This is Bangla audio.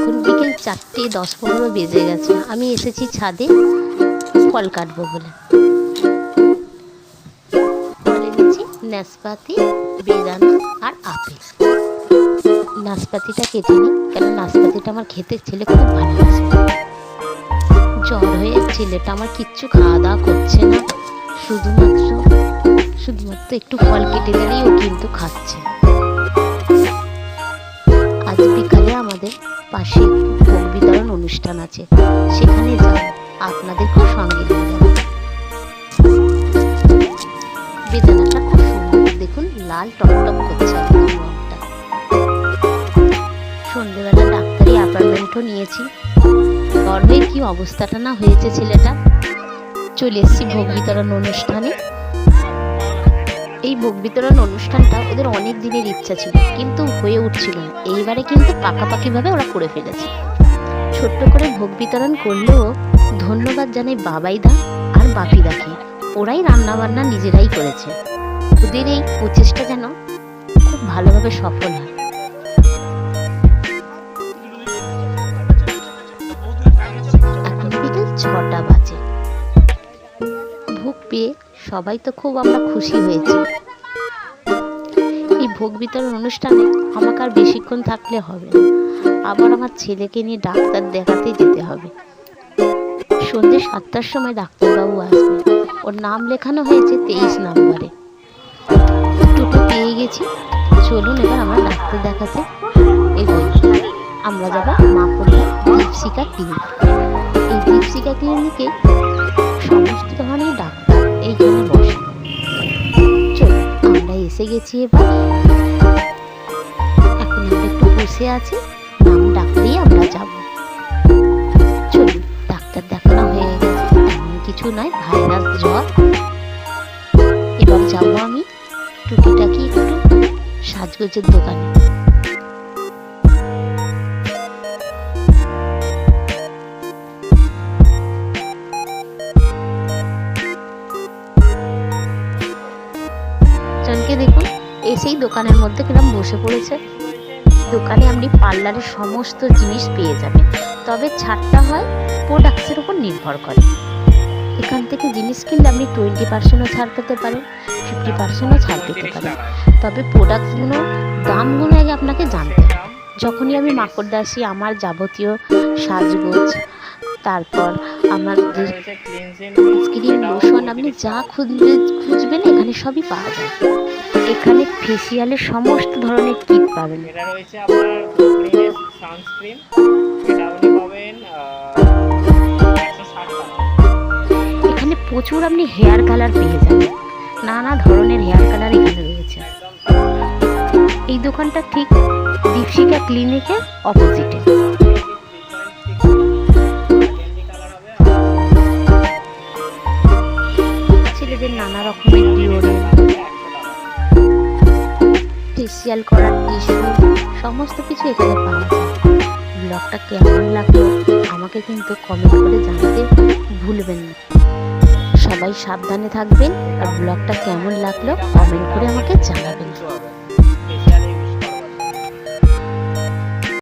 এখন বিকেল চারটে, দশ পনেরো বেজে গেছে। আমি এসেছি ছাদে ফল কাটবো বলে। নাশপাতি, বেদানা আর আপেল। নাশপাতিটা কেটে নিই কেন নাশপাতিটা আমার খেতে ছেলে খুব ভালো ভালোবাসে। জ্বর হয়ে ছেলেটা আমার কিচ্ছু খাওয়া দাওয়া করছে না। শুধুমাত্র শুধুমাত্র একটু ফল কেটে দিলেই ও কিন্তু খাচ্ছে। আজ বিকালে আমাদের পাশে ভোগ বিতরণ অনুষ্ঠান আছে। সেখানে যাব আপনাদেরকেও সঙ্গে নিয়ে খুব সুন্দর। দেখুন, লাল টকটক করছে রংটা। সন্ধেবেলা ডাক্তারি অ্যাপয়েন্টমেন্টও নিয়েছি। হয়ে কি অবস্থাটা না হয়েছে ছেলেটা? চলে এসেছি ভোগ বিতরণ অনুষ্ঠানে। এই ভোগ বিতরণ অনুষ্ঠানটা ওদের অনেক দিনের ইচ্ছা ছিল, কিন্তু হয়ে উঠছিল না। এইবারে কিন্তু পাকাপাকিভাবে ওরা করে ফেলেছে। ছোট্ট করে ভোগ বিতরণ করলেও ধন্যবাদ জানাই বাবাইদা আর বাপিদাকে। ওরাই রান্না বান্না নিজেরাই করেছে। ওদের এই প্রচেষ্টা যেন খুব ভালোভাবে সফল হয়। ছটা বাজে। ভোগ পেয়ে সবাই তো খুব আমরা খুশি হয়েছি। এই ভোগ বিতরণ অনুষ্ঠানে আমাকে আর বেশিক্ষণ থাকলে হবে না। আবার আমার ছেলেকে নিয়ে ডাক্তার দেখাতে যেতে হবে। সন্ধ্যে সাতটার সময় ডাক্তারবাবু আসবে। ওর নাম লেখানো হয়েছে তেইশ নম্বরে। টোটো পেয়ে গেছি। চলুন এবার আমরা ডাক্তার দেখাতে এগোই। আমরা যাব মাকড়িয়া দীপশিকা ক্লিনিক। এই দীপশিকা ক্লিনিকে সমস্ত ধরনের ডাক্তার এইখানে বসে চলুন আমরা এসে গেছি এবার। এখন আমরা একটু বসে আছি, নাম ডাকলেই আমরা যাব। চলুন ডাক্তার দেখানো হয়ে গেছে। তেমন কিছু নয়, ভাইরাস জ্বর। এবার যাব আমি টুকিটাকি একটু সাজগোজের দোকানে। জনকে দেখুন, এসেই দোকানের মধ্যে কিরম বসে পড়েছে। দোকানে আপনি পার্লারের সমস্ত জিনিস পেয়ে যাবেন। তবে ছাড়টা হয় প্রোডাক্টসের উপর নির্ভর করে। এখান থেকে জিনিস কিনলে আপনি টোয়েন্টি পার্সেন্টও ছাড় পেতে পারেন ফিফটি পার্সেন্টও ছাড় পেতে পারেন। তবে প্রোডাক্টসগুলো দামগুলো আগে আপনাকে জানতে হবে। যখনই আমি মাকড়দা আসি আমার যাবতীয় সাজগোজ, তারপর আমার স্ক্রিন লোশন আপনি যা খুঁজবে খুঁজবেন এখানে সবই পাওয়া যায়। এখানে ফেসিয়ালের সমস্ত ধরনের কিট পাবেন। এটা রয়েছে আপনার সানস্ক্রিন এটা আপনি পাবেন একশো ষাট টাকা। এখানে প্রচুর আপনি হেয়ার কালার পেয়ে যাবেন। নানা ধরনের হেয়ার কালার এখানে রয়েছে। এই দোকানটা ঠিক দীপশিকা ক্লিনিকের অপোজিটে ফেসিয়াল করার টিস্যু সমস্ত কিছু এখানে পাওয়া যায়। ব্লগটা কেমন লাগল আমাকে কিন্তু কমেন্ট করে জানাতে ভুলবেন না। সবাই সাবধানে থাকবেন আর ব্লগটা কেমন লাগল কমেন্ট করে আমাকে জানাবেন।